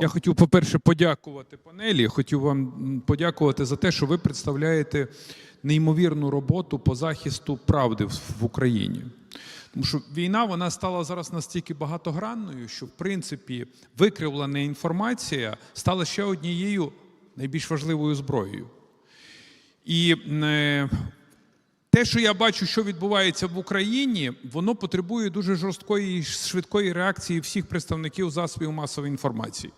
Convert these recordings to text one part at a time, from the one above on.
Я хотів, по-перше, подякувати панелі. Хотів вам подякувати за те, що ви представляєте неймовірну роботу по захисту правди в, Україні. Тому що війна вона стала зараз настільки багатогранною, що в принципі викривлена інформація стала ще однією найбільш важливою зброєю. І е, те, що я бачу, що відбувається в Україні, воно потребує дуже жорсткої і швидкої реакції всіх представників засобів масової інформації.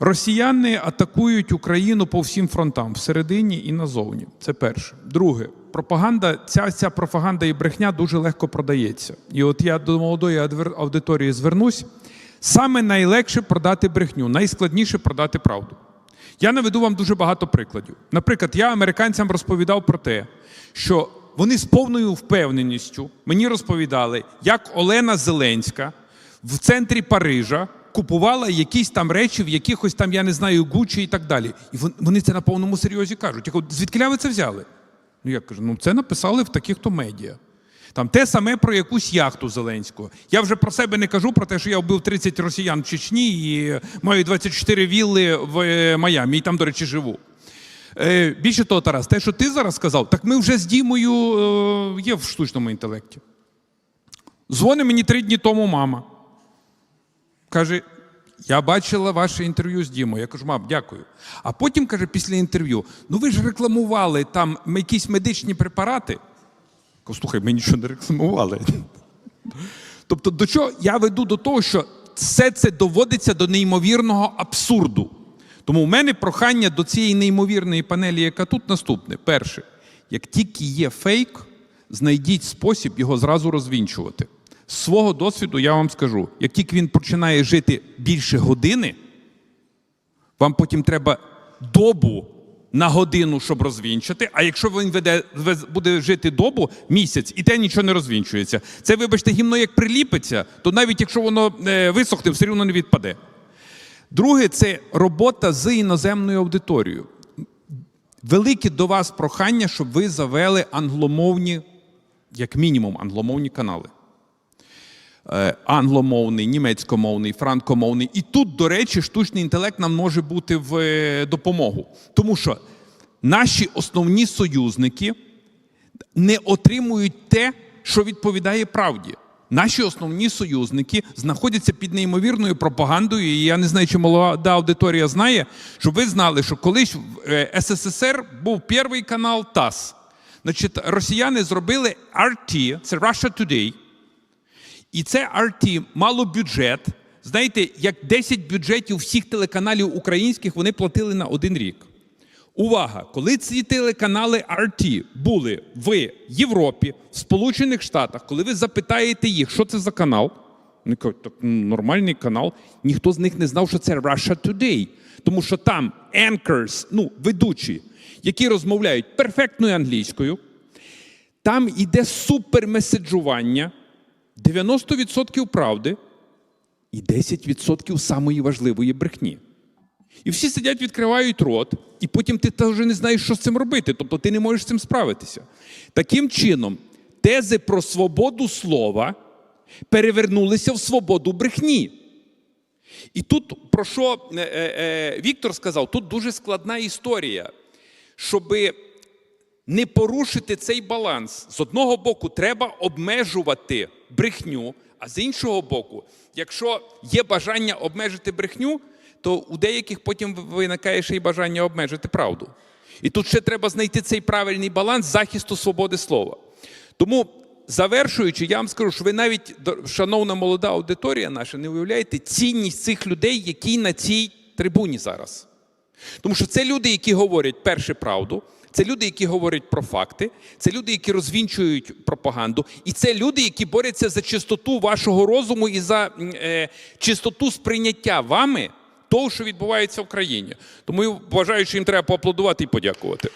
Росіяни атакують Україну по всім фронтам, всередині і назовні. Це перше. Друге, пропаганда, ця, ця пропаганда і брехня дуже легко продається. І от я до молодої аудиторії звернусь. Саме найлегше продати брехню, найскладніше продати правду. Я наведу вам дуже багато прикладів. Наприклад, я американцям розповідав про те, що вони з повною впевненістю мені розповідали, як Олена Зеленська в центрі Парижа купувала якісь там речі в якихось там, я не знаю, Гучі і так далі. І вони це на повному серйозі кажуть. Я звідки ви це взяли? Ну я кажу, ну це написали в таких-то медіа. Там те саме про якусь яхту Зеленського. Я вже про себе не кажу про те, що я вбив 30 росіян в Чечні і маю 24 вілли в е, Майамі, і там, до речі, живу. Е, більше того, Тарас, те, що ти зараз сказав, так ми вже з Дімою е, є в штучному інтелекті. Дзвонить мені три дні тому мама. Каже: я бачила ваше інтерв'ю з Дімою. Я кажу, мам, дякую. А потім каже, після інтерв'ю: ну ви ж рекламували там якісь медичні препарати. Кажу, слухай, ми нічого не рекламували. Тобто, до чого я веду до того, що все це доводиться до неймовірного абсурду. Тому в мене прохання до цієї неймовірної панелі, яка тут наступне. Перше, як тільки є фейк, знайдіть спосіб його зразу розвінчувати. З свого досвіду я вам скажу: як тільки він починає жити більше години, вам потім треба добу на годину, щоб розвінчити. А якщо він веде, буде жити добу, місяць, і те нічого не розвінчується. Це, вибачте, гімно як приліпиться, то навіть якщо воно е, висохне, все одно не відпаде. Друге, це робота з іноземною аудиторією. Велике до вас прохання, щоб ви завели англомовні, як мінімум, англомовні канали. Е, англомовний, німецькомовний, франкомовний. І тут, до речі, штучний інтелект нам може бути в е, допомогу. Тому що наші основні союзники не отримують те, що відповідає правді. Наші основні союзники знаходяться під неймовірною пропагандою. І я не знаю, чи молода аудиторія знає, щоб ви знали, що колись в е, СССР був перший канал ТАСС. Значить, росіяни зробили RT, це Russia Today. І це RT мало бюджет. Знаєте, як 10 бюджетів всіх телеканалів українських вони платили на один рік. Увага! Коли ці телеканали RT були в Європі, в Сполучених Штатах, коли ви запитаєте їх, що це за канал, вони кажуть, так ну, нормальний канал. Ніхто з них не знав, що це Russia Today. Тому що там anchors, ну, ведучі, які розмовляють перфектною англійською, там іде супермеседжування, 90% правди і 10% самої важливої брехні. І всі сидять, відкривають рот, і потім ти вже не знаєш, що з цим робити. Тобто ти не можеш з цим справитися. Таким чином, тези про свободу слова перевернулися в свободу брехні. І тут про що е, е, е, Віктор сказав, тут дуже складна історія, щоби не порушити цей баланс. З одного боку, треба обмежувати брехню, а з іншого боку, якщо є бажання обмежити брехню, то у деяких потім виникає ще й бажання обмежити правду. І тут ще треба знайти цей правильний баланс захисту свободи слова. Тому, завершуючи, я вам скажу, що ви навіть, шановна молода аудиторія наша, не уявляєте цінність цих людей, які на цій трибуні зараз. Тому що це люди, які говорять перше правду, це люди, які говорять про факти, це люди, які розвінчують пропаганду, і це люди, які борються за чистоту вашого розуму і за е, чистоту сприйняття вами того, що відбувається в країні. Тому я вважаю, що їм треба поаплодувати і подякувати.